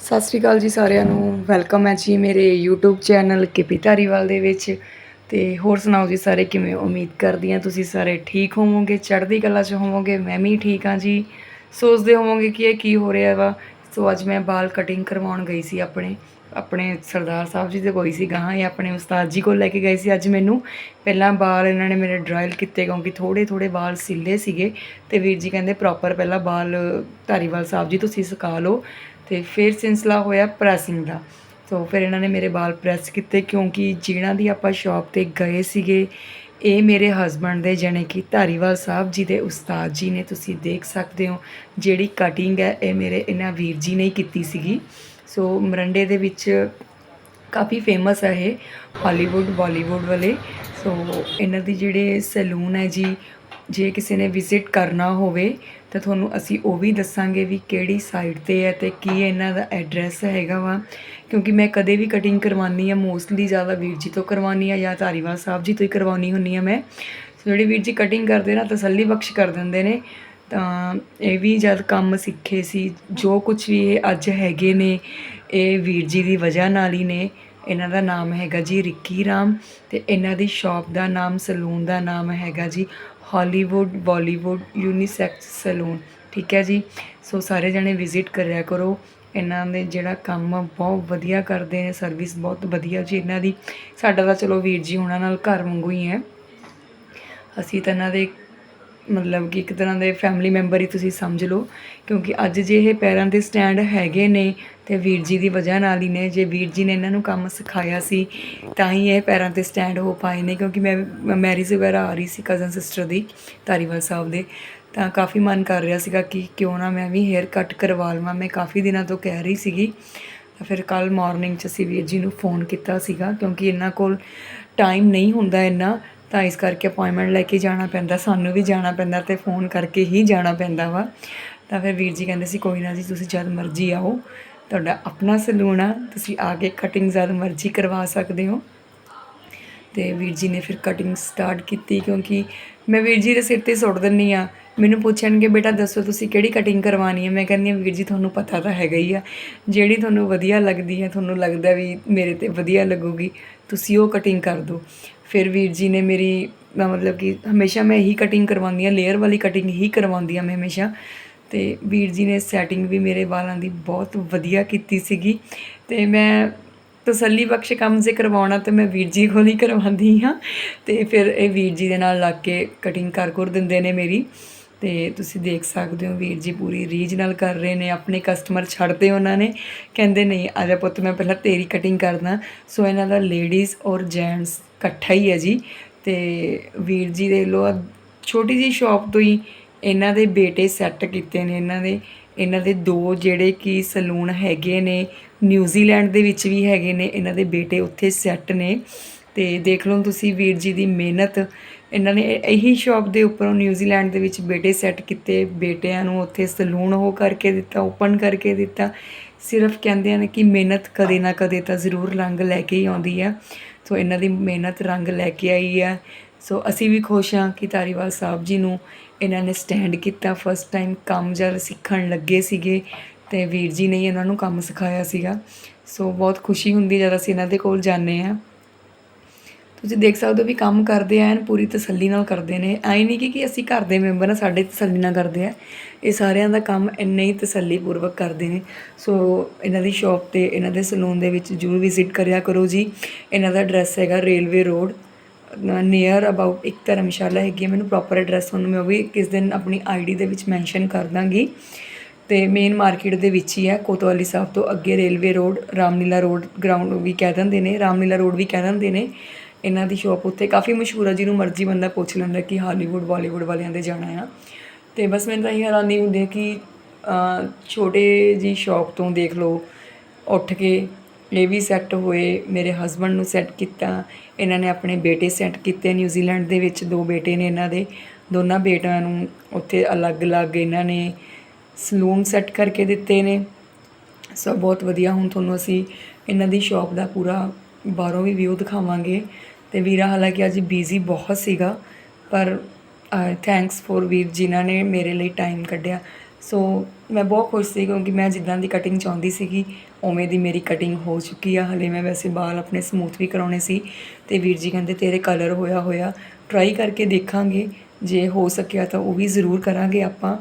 ਸਤਿ ਸ਼੍ਰੀ ਅਕਾਲ ਜੀ ਸਾਰਿਆਂ ਨੂੰ। ਵੈਲਕਮ ਹੈ ਜੀ ਮੇਰੇ YouTube ਚੈਨਲ ਕਿਪੀ ਧਾਰੀਵਾਲ ਦੇ ਵਿੱਚ। ਤੇ ਹੋਰ ਸੁਣਾਓ ਜੀ ਸਾਰੇ ਕਿਵੇਂ ਉਮੀਦ ਕਰਦੀ ਹਾਂ ਤੁਸੀਂ ਸਾਰੇ ਠੀਕ ਹੋਵੋਗੇ, ਚੜ੍ਹਦੀ ਕਲਾ 'ਚ ਹੋਵੋਗੇ, ਮੈਂ ਵੀ ਠੀਕ ਹਾਂ ਜੀ। ਸੋਚਦੇ ਹੋਵੋਗੇ ਕਿ ਇਹ ਕੀ ਹੋ ਰਿਹਾ ਵਾ। ਸੋ ਅੱਜ ਮੈਂ ਬਾਲ ਕਟਿੰਗ ਕਰਵਾਉਣ ਗਈ ਸੀ ਆਪਣੇ। ਆਪਣੇ ਸਰਦਾਰ ਸਾਹਿਬ ਜੀ ਦੇ ਕੋਈ ਸੀ ਗਾਹਾਂ ਇਹ ਆਪਣੇ ਉਸਤਾਦ ਜੀ ਕੋਲ ਲੈ ਕੇ ਗਏ ਸੀ। ਅੱਜ ਮੈਨੂੰ ਪਹਿਲਾਂ ਬਾਲ ਇਹਨਾਂ ਨੇ ਮੇਰੇ ਡਰਾਇਲ ਕੀਤੇ ਕਿਉਂਕਿ ਥੋੜੇ ਥੋੜੇ ਬਾਲ ਸਿੱਲੇ ਸੀਗੇ। ਤੇ ਵੀਰ ਜੀ ਕਹਿੰਦੇ ਪ੍ਰੋਪਰ ਪਹਿਲਾਂ ਬਾਲ ਧਾਰੀਵਾਲ ਸਾਹਿਬ ਜੀ ਤੁਸੀਂ ਸੁਕਾ ਲਓ। ਤੇ ਫਿਰ ਸਿਲਸਿਲਾ ਹੋਇਆ ਪ੍ਰੈਸਿੰਗ ਦਾ। ਸੋ ਫਿਰ ਇਹਨਾਂ ਨੇ ਮੇਰੇ ਵਾਲ ਪ੍ਰੈਸ ਕੀਤੇ ਕਿਉਂਕਿ ਜਿਹਨਾਂ ਦੀ ਆਪਾਂ ਸ਼ਾਪ ਤੇ ਗਏ ਸੀਗੇ, ਇਹ ਮੇਰੇ ਹਸਬੰਡ ਦੇ, ਜਾਣੀ ਕਿ ਧਾਰੀਵਾਲ ਸਾਹਿਬ ਜੀ ਦੇ ਉਸਤਾਦ ਜੀ ਨੇ ਤੁਸੀਂ ਦੇਖ ਸਕਦੇ ਹੋ, ਜਿਹੜੀ ਕਟਿੰਗ ਹੈ, ਇਹ ਮੇਰੇ ਇਹਨਾਂ ਵੀਰ ਜੀ ਨੇ ਕੀਤੀ ਸੀਗੀ। ਸੋ ਮਰੰਡੇ ਦੇ ਵਿੱਚ ਕਾਫੀ ਫੇਮਸ ਹੈ ਇਹ ਹਾਲੀਵੁੱਡ ਬਾਲੀਵੁੱਡ ਵਾਲੇ। ਸੋ ਇਹਨਾਂ ਦੀ ਜਿਹੜੇ ਸੈਲੂਨ ਹੈ ਜੀ ਜੇ ਕਿਸੇ ਨੇ ਵਿਜ਼ਿਟ ਕਰਨਾ ਹੋਵੇ, ਤਾਂ ਤੁਹਾਨੂੰ ਅਸੀਂ ਉਹ ਵੀ ਦੱਸਾਂਗੇ ਵੀ ਕਿਹੜੀ ਸਾਈਡ ਤੇ ਹੈ ਤੇ ਕੀ ਇਹਨਾਂ ਦਾ ਐਡਰੈਸ ਹੈਗਾ ਵਾ। ਕਿਉਂਕਿ ਮੈਂ ਕਦੇ ਵੀ ਕਟਿੰਗ ਕਰਵਾਉਣੀ ਆ ਮੋਸਟਲੀ ਜ਼ਿਆਦਾ ਵੀਰ ਜੀ ਤੋਂ ਕਰਵਾਉਣੀ ਆ ਜਾਂ ਧਾਰੀਵਾਲ ਸਾਹਿਬ ਜੀ ਤੋਂ ਹੀ ਕਰਵਾਉਣੀ ਹੁੰਨੀ ਆ ਮੈਂ। ਸੋ ਜਿਹੜੇ ਵੀਰ ਜੀ ਕਟਿੰਗ ਕਰਦੇ ਨਾ, ਤਸੱਲੀ ਬਖਸ਼ ਕਰ ਦਿੰਦੇ ਨੇ। ਤਾਂ ਇਹ ਵੀ ਜਦ ਕੰਮ ਸਿੱਖੇ ਸੀ, ਜੋ ਕੁਝ ਵੀ ਇਹ ਅੱਜ ਹੈਗੇ ਨੇ, ਇਹ ਵੀਰ ਜੀ ਦੀ ਵਜ੍ਹਾ ਨਾਲ ਹੀ ਨੇ। ਇਹਨਾਂ ਦਾ ਨਾਮ ਹੈਗਾ ਜੀ ਰਿੱਕੀ ਰਾਮ ਤੇ ਇਹਨਾਂ ਦੀ ਸ਼ਾਪ ਦਾ ਨਾਮ, ਸਲੂਨ ਦਾ ਨਾਮ ਹੈਗਾ ਜੀ ਹਾਲੀਵੁੱਡ ਬਾਲੀਵੁੱਡ ਯੂਨੀਸੈਕਸ ਸਲੂਨ, ਠੀਕ ਹੈ ਜੀ? ਸੋ ਸਾਰੇ ਜਣੇ ਵਿਜ਼ਿਟ ਕਰਿਆ ਕਰੋ। ਇਹਨਾਂ ਦੇ ਜਿਹੜਾ ਕੰਮ ਆ ਬਹੁਤ ਵਧੀਆ ਕਰਦੇ ਨੇ ਸਰਵਿਸ ਬਹੁਤ ਵਧੀਆ ਜੀ ਇਹਨਾਂ ਦੀ। ਸਾਡਾ ਤਾਂ ਚਲੋ ਵੀਰ ਜੀ ਉਹਨਾਂ ਨਾਲ ਘਰ ਵਾਂਗੂ ਹੀ ਹੈ। ਅਸੀਂ ਤਾਂ ਇਹਨਾਂ ਦੇ ਮਤਲਬ ਕਿ ਇੱਕ ਤਰ੍ਹਾਂ ਦੇ ਫੈਮਿਲੀ ਮੈਂਬਰ ਹੀ ਤੁਸੀਂ ਸਮਝ ਲਓ, ਕਿਉਂਕਿ ਅੱਜ ਜੇ ਇਹ ਪੈਰਾਂ ਤੇ ਸਟੈਂਡ ਹੈਗੇ ਨੇ ਤੇ ਵੀਰ ਜੀ ਦੀ ਵਜ੍ਹਾ ਨਾਲ ਹੀ ਨੇ। ਜੇ ਵੀਰ ਜੀ ਨੇ ਇਹਨਾਂ ਨੂੰ ਕੰਮ ਸਿਖਾਇਆ ਸੀ, ਤਾਂ ਹੀ ਇਹ ਪੈਰਾਂ ਤੇ ਸਟੈਂਡ ਹੋ ਪਾਏ ਨੇ, ਕਿਉਂਕਿ ਮੈਂ ਮੈਰਿਜ ਵਗੈਰਾ ਆ ਰਹੀ ਸੀ ਕਜ਼ਨ ਸਿਸਟਰ ਦੀ, ਧਾਰੀਵਾਲ ਸਾਹਿਬ ਦੇ। ਤਾਂ ਕਾਫੀ ਮਨ ਕਰ ਰਿਹਾ ਸੀਗਾ ਕਿ ਕਿਉਂ ਨਾ ਮੈਂ ਵੀ ਹੇਅਰ ਕੱਟ ਕਰਵਾ ਲਵਾਂ ਮੈਂ ਕਾਫੀ ਦਿਨਾਂ ਤੋਂ ਕਹਿ ਰਹੀ ਸੀਗੀ। ਤਾਂ ਫਿਰ ਕੱਲ ਮਾਰਨਿੰਗ 'ਚ ਅਸੀਂ ਵੀਰ ਜੀ ਨੂੰ ਫੋਨ ਕੀਤਾ ਸੀਗਾ, ਕਿਉਂਕਿ ਇਹਨਾਂ ਕੋਲ ਟਾਈਮ ਨਹੀਂ ਹੁੰਦਾ ਇੰਨਾ। ਤਾਂ ਇਸ ਕਰਕੇ ਅਪਾਇੰਟਮੈਂਟ ਲੈ ਕੇ ਜਾਣਾ ਪੈਂਦਾ, ਸਾਨੂੰ ਵੀ ਜਾਣਾ ਪੈਂਦਾ ਤੇ ਫੋਨ ਕਰਕੇ ਹੀ ਜਾਣਾ ਪੈਂਦਾ ਵਾ। ਤਾਂ ਫਿਰ ਵੀਰ ਜੀ ਕਹਿੰਦੇ ਸੀ, ਕੋਈ ਨਾ ਜੀ, ਤੁਸੀਂ ਜਦ ਮਰਜ਼ੀ ਆਓ। ਤੁਹਾਡਾ ਆਪਣਾ ਸਲੂਨ ਆ ਤੁਸੀਂ ਆ ਕੇ ਕਟਿੰਗ ਜਦ ਮਰਜ਼ੀ ਕਰਵਾ ਸਕਦੇ ਹੋ। ਤੇ ਵੀਰ ਜੀ ਨੇ ਫਿਰ ਕਟਿੰਗ ਸਟਾਰਟ ਕੀਤੀ ਕਿਉਂਕਿ ਮੈਂ ਵੀਰ ਜੀ ਦੇ ਸਿਰ ਤੇ ਸੁੱਟ ਦਿੰਨੀ ਆ। ਮੈਨੂੰ ਪੁੱਛਣਗੇ, ਬੇਟਾ, ਦੱਸੋ ਤੁਸੀਂ ਕਿਹੜੀ ਕਟਿੰਗ ਕਰਵਾਉਣੀ ਹੈ? ਮੈਂ ਕਹਿੰਦੀ ਹਾਂ, ਵੀਰ ਜੀ, ਤੁਹਾਨੂੰ ਪਤਾ ਤਾਂ ਹੈਗਾ ਹੀ ਆ। ਜਿਹੜੀ ਤੁਹਾਨੂੰ ਵਧੀਆ ਲੱਗਦੀ ਹੈ, ਤੁਹਾਨੂੰ ਲੱਗਦਾ ਵੀ ਮੇਰੇ ਤੇ ਵਧੀਆ ਲੱਗੂਗੀ, ਤੁਸੀਂ ਉਹ ਕਟਿੰਗ ਕਰ ਦਿਓ। ਫਿਰ ਵੀਰ ਜੀ ਨੇ ਮੇਰੀ ਮਤਲਬ ਕਿ ਹਮੇਸ਼ਾ ਮੈਂ ਇਹੀ ਕਟਿੰਗ ਕਰਵਾਉਂਦੀ ਆ ਲੇਅਰ ਵਾਲੀ ਕਟਿੰਗ ਹੀ ਕਰਵਾਉਂਦੀ ਆ ਮੈਂ ਹਮੇਸ਼ਾ। ਤੇ ਵੀਰ ਜੀ ਨੇ ਸੈਟਿੰਗ ਵੀ ਮੇਰੇ ਵਾਲਾਂ ਦੀ ਬਹੁਤ ਵਧੀਆ ਕੀਤੀ ਸੀਗੀ ਤੇ ਮੈਂ ਤਸੱਲੀ ਬਖਸ਼ ਕੰਮ ਜੇ ਕਰਵਾਉਣਾ ਤੇ ਮੈਂ ਵੀਰ ਜੀ ਕੋਲ ਹੀ ਕਰਵਾਉਂਦੀ ਹਾਂ ਤੇ ਫਿਰ ਇਹ ਵੀਰ ਜੀ ਦੇ ਨਾਲ ਲੱਗ ਕੇ ਕਟਿੰਗ ਕਰ ਕਰ ਦਿੰਦੇ ਨੇ ਮੇਰੀ ਤੇ ਤੁਸੀਂ ਦੇਖ ਸਕਦੇ ਹੋ ਵੀਰ ਜੀ ਪੂਰੀ ਰੀਝ ਨਾਲ ਕਰ ਰਹੇ ਨੇ, ਆਪਣੇ ਕਸਟਮਰ ਛੱਡਦੇ ਉਹਨਾਂ ਨੇ, ਕਹਿੰਦੇ ਨਹੀਂ, ਆ ਪੁੱਤ, ਮੈਂ ਪਹਿਲਾਂ ਤੇਰੀ ਕਟਿੰਗ ਕਰਦਾ। ਸੋ ਇਹਨਾਂ ਦਾ ਲੇਡੀਜ਼ ਔਰ ਜੈਂਟਸ ਇਕੱਠਾ ਹੀ ਹੈ ਜੀ ਤੇ ਵੀਰ ਜੀ ਦੇ ਲੋ, ਛੋਟੀ ਜੀ ਸ਼ਾਪ ਤੋਂ ਹੀ ਇਹਨਾਂ ਦੇ ਬੇਟੇ ਸੈੱਟ ਕੀਤੇ ਨੇ, ਇਹਨਾਂ ਦੇ ਇਹਨਾਂ ਦੇ ਦੋ ਜਿਹੜੇ ਕਿ ਸਲੂਨ ਹੈਗੇ ਨੇ ਨਿਊਜ਼ੀਲੈਂਡ ਦੇ ਵਿੱਚ ਵੀ ਹੈਗੇ ਨੇ, ਇਹਨਾਂ ਦੇ ਬੇਟੇ ਉੱਥੇ ਸੈੱਟ ਨੇ। ਤੇ ਦੇਖ ਲਓ ਤੁਸੀਂ ਵੀਰ ਜੀ ਦੀ ਮਿਹਨਤ। ਇਹਨਾਂ ਨੇ ਇਹੀ ਸ਼ਾਪ ਦੇ ਉੱਪਰੋਂ ਨਿਊਜ਼ੀਲੈਂਡ ਦੇ ਵਿੱਚ ਬੇਟੇ ਸੈੱਟ ਕੀਤੇ, ਬੇਟਿਆਂ ਨੂੰ ਉੱਥੇ ਸਲੂਨ ਉਹ ਕਰਕੇ ਦਿੱਤਾ, ਓਪਨ ਕਰਕੇ ਦਿੱਤਾ। ਸਿਰਫ ਕਹਿੰਦੇ ਹਨ ਕਿ ਮਿਹਨਤ ਕਦੇ ਨਾ ਕਦੇ ਤਾਂ ਜ਼ਰੂਰ ਰੰਗ ਲੈ ਕੇ ਹੀ ਆਉਂਦੀ ਆ। ਸੋ ਇਹਨਾਂ ਦੀ ਮਿਹਨਤ ਰੰਗ ਲੈ ਕੇ ਆਈ ਹੈ ਸੋ ਅਸੀਂ ਵੀ ਖੁਸ਼ ਹਾਂ ਕਿ ਧਾਰੀਵਾਲ ਸਾਹਿਬ ਜੀ ਨੂੰ ਇਹਨਾਂ ਨੇ ਸਟੈਂਡ ਕੀਤਾ ਫਸਟ ਟਾਈਮ ਕੰਮ ਜਦ ਸਿੱਖਣ ਲੱਗੇ ਸੀਗੇ ਤੇ ਵੀਰ ਜੀ ਨੇ ਇਹਨਾਂ ਨੂੰ ਕੰਮ ਸਿਖਾਇਆ ਸੀਗਾ। ਸੋ ਬਹੁਤ ਖੁਸ਼ੀ ਹੁੰਦੀ ਜਦ ਅਸੀਂ ਇਹਨਾਂ ਦੇ ਕੋਲ ਜਾਂਦੇ ਹਾਂ। ਤੁਸੀਂ ਦੇਖ ਸਕਦੇ ਹੋ ਵੀ ਕੰਮ ਕਰਦੇ ਐਨ ਪੂਰੀ ਤਸੱਲੀ ਨਾਲ ਕਰਦੇ ਨੇ। ਐ ਨਹੀਂ ਕਿ ਕਿ ਅਸੀਂ ਘਰ ਦੇ ਮੈਂਬਰ ਆ, ਸਾਡੇ ਤਸੱਲੀ ਨਾਲ ਕਰਦੇ ਆ। ਇਹ ਸਾਰਿਆਂ ਦਾ ਕੰਮ ਇੰਨੇ ਹੀ ਤਸੱਲੀ ਪੂਰਵਕ ਕਰਦੇ ਨੇ। ਸੋ ਇਹਨਾਂ ਦੀ ਸ਼ਾਪ ਤੇ, ਇਹਨਾਂ ਦੇ ਸਲੂਨ ਦੇ ਵਿੱਚ ਜਰੂਰ ਵਿਜ਼ਿਟ ਕਰਿਆ ਕਰੋ ਜੀ। ਇਹਨਾਂ ਦਾ ਐਡਰੈਸ ਹੈਗਾ ਰੇਲਵੇ ਰੋਡ ਨੀਅਰ ਅਬਾਊਟ ਇੱਕ ਧਰਮਸ਼ਾਲਾ ਹੈਗੀ ਹੈ, ਮੈਨੂੰ ਪ੍ਰੋਪਰ ਐਡਰੈਸ ਤੁਹਾਨੂੰ ਮੈਂ ਉਹ ਵੀ ਕਿਸ ਦਿਨ ਆਪਣੀ ਆਈਡੀ ਦੇ ਵਿੱਚ ਮੈਂਸ਼ਨ ਕਰ ਦਾਂਗੀ। ਤੇ ਮੇਨ ਮਾਰਕੀਟ ਦੇ ਵਿੱਚ ਹੀ ਹੈ, ਕੋਤਵਾਲੀ ਸਾਹਿਬ ਤੋਂ ਅੱਗੇ railway road Ramlila road ground ਵੀ ਕਹਿ ਦਿੰਦੇ ਨੇ, ਰਾਮਲੀਲਾ ਰੋਡ ਵੀ ਕਹਿ ਦਿੰਦੇ ਨੇ। ਇਹਨਾਂ ਦੀ ਸ਼ਾਪ ਉੱਥੇ ਕਾਫੀ ਮਸ਼ਹੂਰ ਆ, ਜਿਹਨੂੰ ਮਰਜ਼ੀ ਬੰਦਾ ਪੁੱਛ ਲੈਂਦਾ ਕਿ ਹਾਲੀਵੁੱਡ ਬਾਲੀਵੁੱਡ ਵਾਲਿਆਂ ਦੇ ਜਾਣਾ ਆ। ਤੇ ਬਸ ਮੈਨੂੰ ਤਾਂ ਇਹ ਹੈਰਾਨੀ ਹੁੰਦੀ ਹੈ ਕਿ ਛੋਟੇ ਜੀ ਸ਼ਾਪ ਤੋਂ ਦੇਖ ਲਓ, ਉੱਠ ਕੇ ਇਹ ਵੀ ਸੈੱਟ ਹੋਏ, ਮੇਰੇ ਹਸਬੰਡ ਨੂੰ ਸੈੱਟ ਕੀਤਾ, ਇਹਨਾਂ ਨੇ ਆਪਣੇ ਬੇਟੇ ਸੈੱਟ ਕੀਤੇ ਨਿਊਜ਼ੀਲੈਂਡ ਦੇ ਵਿੱਚ, ਦੋ ਬੇਟੇ ਨੇ ਇਹਨਾਂ ਦੇ, ਦੋਨਾਂ ਬੇਟਿਆਂ ਨੂੰ ਉੱਥੇ ਅਲੱਗ-ਅਲੱਗ ਇਹਨਾਂ ਨੇ ਸਲੂਨ ਸੈੱਟ ਕਰਕੇ ਦਿੱਤੇ ਨੇ। ਸੋ ਬਹੁਤ ਵਧੀਆ, ਹੁਣ ਤੁਹਾਨੂੰ ਅਸੀਂ ਇਹਨਾਂ ਦੀ ਸ਼ਾਪ ਦਾ ਪੂਰਾ ਬਾਹਰੋਂ ਵੀ ਵਿਊ ਦਿਖਾਵਾਂਗੇ। ਤੇ ਵੀਰਾ ਹਾਲਾਂਕਿ ਅੱਜ ਬਿਜ਼ੀ ਬਹੁਤ ਸੀਗਾ, ਪਰ ਥੈਂਕਸ ਫॉर ਵੀਰ ਜਿਨ੍ਹਾਂ ਨੇ ਮੇਰੇ ਲਈ ਟਾਈਮ ਕੱਢਿਆ। ਸੋ ਮੈਂ ਬਹੁਤ ਖੁਸ਼ ਸੀ ਕਿਉਂਕਿ ਮੈਂ ਜਿੱਦਾਂ ਦੀ ਕਟਿੰਗ ਚਾਹੁੰਦੀ ਸੀਗੀ, ਉਵੇਂ ਦੀ ਮੇਰੀ ਕਟਿੰਗ ਹੋ ਚੁੱਕੀ ਆ। ਹਲੇ ਮੈਂ ਵੈਸੇ ਵਾਲ ਆਪਣੇ ਸਮੂਥ ਵੀ ਕਰਾਉਣੇ ਸੀ ਤੇ ਵੀਰ ਜੀ ਕਹਿੰਦੇ ਤੇਰੇ ਕਲਰ ਹੋਇਆ ਹੋਇਆ ਟਰਾਈ ਕਰਕੇ ਦੇਖਾਂਗੇ। ਜੇ ਹੋ ਸਕਿਆ ਤਾਂ ਉਹ ਵੀ ਜ਼ਰੂਰ ਕਰਾਂਗੇ ਆਪਾਂ।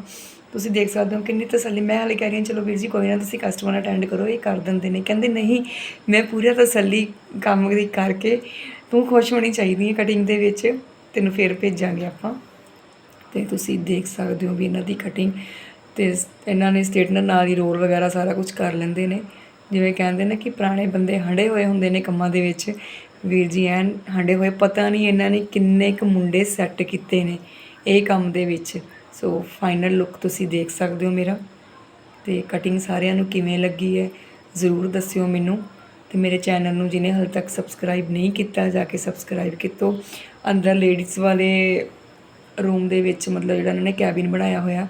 ਤੁਸੀਂ ਦੇਖ ਸਕਦੇ ਹੋ ਕਿੰਨੀ ਤਸੱਲੀ, ਮੈਂ ਹਾਲੇ ਕਹਿ ਰਹੀ ਹਾਂ, ਚਲੋ ਵੀਰ ਜੀ, ਕੋਈ ਨਾ ਤੁਸੀਂ ਕਸਟਮਰ ਅਟੈਂਡ ਕਰੋ, ਇਹ ਕਰ ਦਿੰਦੇ ਨੇ। ਕਹਿੰਦੇ ਨਹੀਂ, ਮੈਂ ਪੂਰਾ ਤਸੱਲੀ ਕੰਮ ਦੀ ਕਰਕੇ ਤੂੰ ਖੁਸ਼ ਹੋਣੀ ਚਾਹੀਦੀ ਹੈ ਕਟਿੰਗ ਦੇ ਵਿੱਚ, ਤੈਨੂੰ ਫੇਰ ਭੇਜਾਂਗੇ ਆਪਾਂ। ਤੇ ਤੁਸੀਂ ਦੇਖ ਸਕਦੇ ਹੋ ਵੀ ਇਹਨਾਂ ਦੀ ਕਟਿੰਗ ਤੇ ਇਹਨਾਂ ਨੇ ਸਟੇਟਨਰ ਨਾਲ ਹੀ ਰੋਲ ਵਗੈਰਾ ਸਾਰਾ ਕੁਝ ਕਰ ਲੈਂਦੇ ਨੇ। ਜਿਵੇਂ ਕਹਿੰਦੇ ਨੇ ਕਿ ਪੁਰਾਣੇ ਬੰਦੇ ਹੰਡੇ ਹੋਏ ਹੁੰਦੇ ਨੇ ਕੰਮਾਂ ਦੇ ਵਿੱਚ। ਵੀਰ ਜੀ ਐਨ ਹੰਡੇ ਹੋਏ, ਪਤਾ ਨਹੀਂ ਇਹਨਾਂ ਨੇ ਕਿੰਨੇ ਕੁ ਮੁੰਡੇ ਸੈੱਟ ਕੀਤੇ ਨੇ ਇਹ ਕੰਮ ਦੇ ਵਿੱਚ। ਸੋ ਫਾਈਨਲ ਲੁੱਕ ਤੁਸੀਂ ਦੇਖ ਸਕਦੇ ਹੋ ਮੇਰਾ। ਤੇ ਕਟਿੰਗ ਸਾਰਿਆਂ ਨੂੰ ਕਿਵੇਂ ਲੱਗੀ ਹੈ, ਜ਼ਰੂਰ ਦੱਸਿਓ ਮੈਨੂੰ। ਤੇ ਮੇਰੇ ਚੈਨਲ ਨੂੰ ਜਿਹਨੇ ਹਾਲੇ ਤੱਕ ਸਬਸਕ੍ਰਾਈਬ ਨਹੀਂ ਕੀਤਾ, ਜਾ ਕੇ ਸਬਸਕ੍ਰਾਈਬ ਕੀਤਾ। ਅੰਦਰ ਲੇਡੀਜ਼ ਵਾਲੇ ਰੂਮ ਦੇ ਵਿੱਚ ਮਤਲਬ ਜਿਹੜਾ ਇਹਨਾਂ ਨੇ ਕੈਬਿਨ ਬਣਾਇਆ ਹੋਇਆ।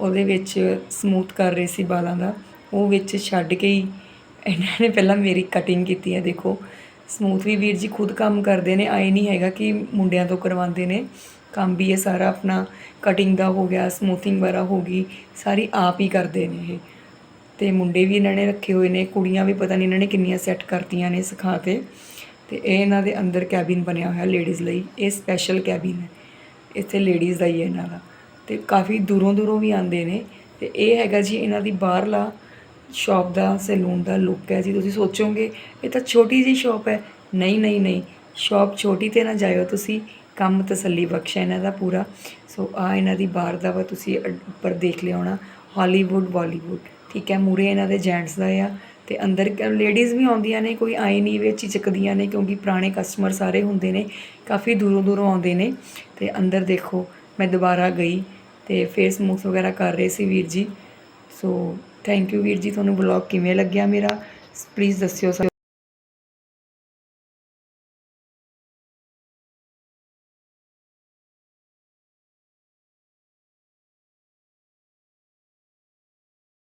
ਉਹਦੇ ਵਿੱਚ ਸਮੂਥ ਕਰ ਰਹੇ ਸੀ ਵਾਲਾਂ ਦਾ। ਉਹ ਵਿੱਚ ਛੱਡ ਕੇ ਹੀ ਇਹਨਾਂ ਨੇ ਪਹਿਲਾਂ ਮੇਰੀ ਕਟਿੰਗ ਕੀਤੀ ਹੈ, ਦੇਖੋ। ਸਮੂਥ ਵੀ ਵੀਰ ਜੀ ਖੁਦ ਕੰਮ ਕਰਦੇ ਨੇ ਆਏ ਨਹੀਂ ਹੈਗਾ ਕਿ ਮੁੰਡਿਆਂ ਤੋਂ ਕਰਵਾਉਂਦੇ ਨੇ। ਕੰਮ ਵੀ ਇਹ ਸਾਰਾ ਆਪਣਾ ਕਟਿੰਗ ਦਾ ਹੋ ਗਿਆ ਸਮੂਥਿੰਗ ਵਗੈਰਾ ਹੋ ਗਈ, ਸਾਰੀ ਆਪ ਹੀ ਕਰਦੇ ਨੇ ਇਹ। ਤੇ ਮੁੰਡੇ ਵੀ ਇਹਨਾਂ ਨੇ ਰੱਖੇ ਹੋਏ ਨੇ, ਕੁੜੀਆਂ ਵੀ ਪਤਾ ਨਹੀਂ ਇਹਨਾਂ ਨੇ ਕਿੰਨੀਆਂ ਸੈੱਟ ਕਰਤੀਆਂ ਨੇ ਸਿਖਾ ਤੇ ਤੇ ਇਹ ਇਹਨਾਂ ਦੇ ਅੰਦਰ ਕੈਬਿਨ ਬਣਿਆ ਹੋਇਆ ਲੇਡੀਜ਼ ਲਈ, ਇਹ ਸਪੈਸ਼ਲ ਕੈਬਿਨ ਹੈ। ਇੱਥੇ ਲੇਡੀਜ਼ ਦਾ ਹੀ ਹੈ ਇਹਨਾਂ ਦਾ। ਤੇ ਕਾਫੀ ਦੂਰੋਂ ਦੂਰੋਂ ਵੀ ਆਉਂਦੇ ਨੇ। ਤੇ ਇਹ ਹੈਗਾ ਜੀ ਇਹਨਾਂ ਦੀ ਬਾਹਰਲਾ ਸ਼ਾਪ ਦਾ, ਸੈਲੂਨ ਦਾ ਲੁੱਕ ਹੈ ਜੀ। ਤੁਸੀਂ ਸੋਚੋਗੇ, ਇਹ ਤਾਂ ਛੋਟੀ ਜੀ ਸ਼ਾਪ ਹੈ। ਨਹੀਂ ਨਹੀਂ ਨਹੀਂ। ਸ਼ਾਪ ਛੋਟੀ ਤੇ ਨਾ ਜਾਇਓ ਤੁਸੀਂ। ਕੰਮ ਤਸੱਲੀ ਬਖਸ਼ ਹੈ ਇਹਨਾਂ ਦਾ ਪੂਰਾ। ਸੋ ਆ ਇਹਨਾਂ ਦੀ ਬਾਹਰ ਦਾ ਵਾ ਤੁਸੀਂ ਉੱਪਰ ਦੇਖ ਲਿਆ ਹੋਣਾ। ਹਾਲੀਵੁੱਡ ਬਾਲੀਵੁੱਡ ਠੀਕ ਹੈ ਮੂਰੇ ਇਹਨਾਂ ਦੇ ਜੈਂਟਸ ਦਾ ਆ। ਤੇ ਅੰਦਰ ਲੇਡੀਜ਼ ਵੀ ਆਉਂਦੀਆਂ ਨੇ, ਕੋਈ ਆਏ ਨਹੀਂ ਵਿੱਚ ਝਿਜਕਦੀਆਂ ਨੇ, ਕਿਉਂਕਿ ਪੁਰਾਣੇ ਕਸਟਮਰ ਸਾਰੇ ਹੁੰਦੇ ਨੇ। ਕਾਫੀ ਦੂਰੋਂ ਦੂਰੋਂ ਆਉਂਦੇ ਨੇ। ਤੇ ਅੰਦਰ ਦੇਖੋ, ਮੈਂ ਦੁਬਾਰਾ ਗਈ। ਤੇ ਫੇਸ ਸਮੂਥ ਵਗੈਰਾ ਕਰ ਰਹੇ ਸੀ ਵੀਰ ਜੀ। ਸੋ ਥੈਂਕ ਯੂ ਵੀਰ ਜੀ, ਤੁਹਾਨੂੰ ਵਲੌਗ ਕਿਵੇਂ ਲੱਗਿਆ ਮੇਰਾ? ਪਲੀਜ਼ ਦੱਸਿਓ ਸਾਨੂੰ।